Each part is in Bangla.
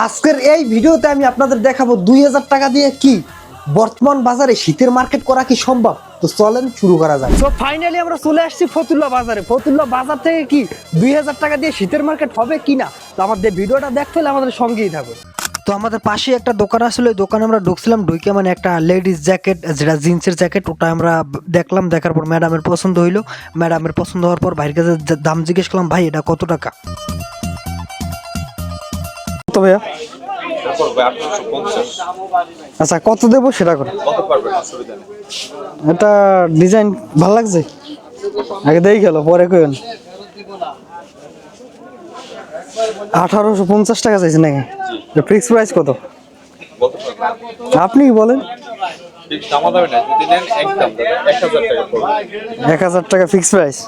আজকের এই ভিডিওতে আমি আপনাদের দেখাবো দুই হাজার টাকা দিয়ে কি বর্তমান বাজারে শীতের মার্কেট করা কি সম্ভব? তো চলেন শুরু করা যায় তো ফাইনালি আমরা চলে আসছি ফতুল্লা বাজারে। ফতুল্লা বাজার থেকে কি দুই হাজার টাকা দিয়ে শীতের মার্কেট হবে কি না? তো আমাদের ভিডিওটা দেখতে হলে আমাদের সঙ্গেই থাকুন। তো আমাদের পাশে একটা দোকান আসলে ওই দোকানে আমরা ঢুকছিলাম ঢুকে মানে একটা লেডিস জ্যাকেট যেটা জিন্সের জ্যাকেট ওটা আমরা দেখলাম দেখার পর ম্যাডামের পছন্দ হইল। ম্যাডামের পছন্দ হওয়ার পর ভাইয়ের কাছে দাম জিজ্ঞেস করলাম ভাই এটা কত টাকা? কত ভাইয়া? আচ্ছা কত দেবো সেটা করে। এটা ডিজাইন ভালো লাগছে? আগে দেই গেল পরে কইন আঠারোশো পঞ্চাশ টাকা চাইছে নাকি? ফিক্স প্রাইস কত? আপনি কি বলেন? দামা দামে না যদি নেন একদম এক হাজার টাকা পড়বে। এক হাজার টাকা ফিক্স প্রাইস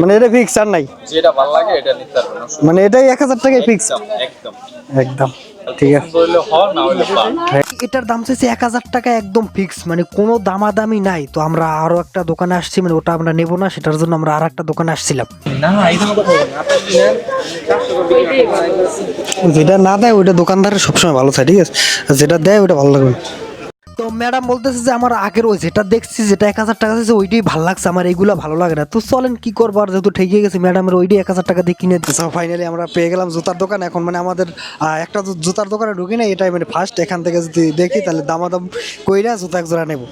মানে এটা ফিক্স আর নাই? যেটা ভালো লাগে এটা নিতে পারবেন মানে এটাই এক হাজার টাকায় ফিক্স একদম ঠিক আছে। এটার দাম চাইছে এক হাজার টাকা একদম ফিক্স মানে কোনো দামাদামি নাই। তো আমরা আরও একটা দোকানে আসছি মানে ওটা আমরা নেব না সেটার জন্য আমরা আর একটা দোকানে আসছিলাম। যেটা না দেয় ওইটা দোকানদারের সবসময় ভালো থাকে ঠিক আছে? যেটা দেয় ওইটা ভালো লাগবে তো ম্যাডাম বলতেছে যে আমার আগের ওই যেটা দেখছি যেটা এক হাজার টাকা দিয়েছে ওইটাই ভালো লাগছে আমার এইগুলো ভালো লাগে না। তো চলেন কি করব? আর যেহেতু ঠেকিয়ে গেছে ম্যাডামের ওইটাই এক হাজার টাকা দিয়ে কিনে দিচ্ছে ফাইনালি আমরা পেয়ে গেলাম জুতার দোকান। এখন মানে আমাদের একটা জুতার দোকানে ঢুকি না এটাই মানে ফার্স্ট এখান থেকে যদি দেখি তাহলে দামাদাম কইরা জুতা এক জোড়া নেব।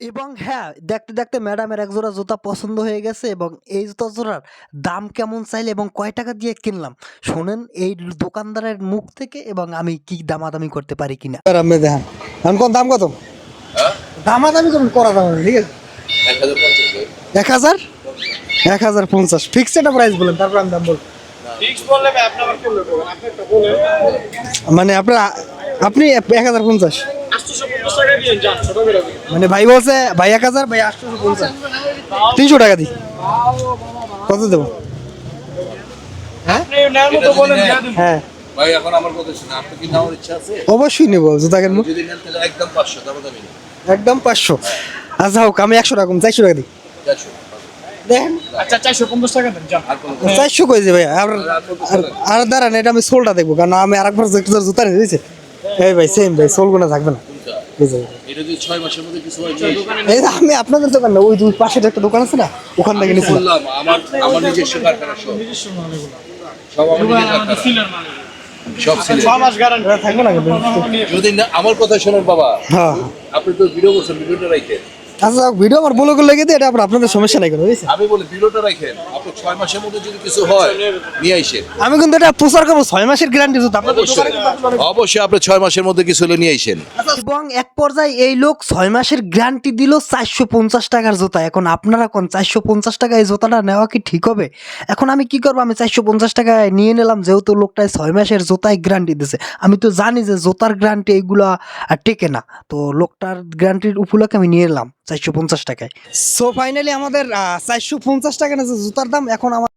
এবং হ্যাঁ দেখতে দেখতে ম্যাডামের এক জোড়া জুতা পছন্দ হয়ে গেছে এবং এই জুতা জোড়ার দাম কেমন চাইলে এবং কয় টাকা দিয়ে কিনলাম? শোনেন এই দোকানদারের মুখ থেকে এবং আমি কি দামাদামি করতে পারি কিনা। দেখেন এখন কোন দাম কত? দামাদামি করুন করা দাম ঠিক আছে? এক হাজার এক হাজার? পঞ্চাশ। ফিক্সড একটা প্রাইস বলেন তারপর আমি দাম বলব। ফিক্স মানে আপনার আপনি এক হাজার পঞ্চাশ। মানে ভাই বলছে ভাই এক হাজার ভাই আটশোশো পঞ্চাশ। তিনশো টাকা দিই। কত দেবো? বলেন হ্যাঁ। ভাই এখন আমার কথা শুনে আপনি কি নেওয়ার ইচ্ছা আছে? অবশ্যই নেব জুতা যদি নেন তাহলে একদম পাঁচশো দাম দামি একদম পাঁচশো। আচ্ছা হোক আমি একশো টাকা কম চারশো টাকা দিই। চারশো। দেখেন। আচ্ছা চারশো পঞ্চাশ টাকা দেন চারশো কই ভাই আর আর- আর দাঁড়ান এটা আমি সোলটা দেখব কারণ আমি আরেকবার যে জুতা নিয়ে দিয়েছি এই ভাই সেম ভাই সোল থাকবে না। এই যে, এটা যদি ছয় মাসের মধ্যে কিছু হয় এই যে আমি আপনাদের দোকান না ওই দুই পাশে একটা দোকান আছে না ওখান থেকে নিয়েছিলাম। আমার আমার নিজস্ব কারখানা সব। সব আমার নিজের কারখানা। সব ছিল। ছ মাস গ্যারান্টি থাকবে না কিন্তু। যদি না আমার কথা শোনেন বাবা। হ্যাঁ। আপনি তো ভিডিও করছেন ভিডিওটা রাখেন আচ্ছা ভিডিও আমার বলে লেগে দিয়ে এটা আপনার- আপনাদের সমস্যা নাই কোনো বুঝছেন? আমি বলি রাখেন। আপনি ছয় মাসের মধ্যে যদি কিছু হয় নিয়ে আইসেন আমি কিন্তু এটা প্রচার করব ছয় মাসের গ্যারান্টি জুতা আপনাদের দোকানে অবশ্যই কিন্তু অবশ্যই আপনি ছয় মাসের মধ্যে কিছু হলে নিয়ে আইসেন। এবং এক পর্যায়ে এই লোক ছয় মাসের গ্যারান্টি দিল চারশো পঞ্চাশ টাকার জুতা। এখন আপনারা কোন চারশো পঞ্চাশ টাকা এই জুতাটা নেওয়া কি ঠিক হবে? এখন আমি কি করব? আমি চারশো পঞ্চাশ টাকায় নিয়ে নিলাম যেহেতু লোকটায় ছয় মাসের জুতায় গ্যারান্টি দিছে। আমি তো জানি যে জুতার গ্যারান্টি এইগুলো টেকে না। তো লোকটার গ্যারান্টির উপলক্ষে আমি নিয়ে এলাম। চারশো পঞ্চাশ টাকায়। সো ফাইনালি আমাদের চারশো পঞ্চাশ টাকা না জুতার দাম। এখন আমার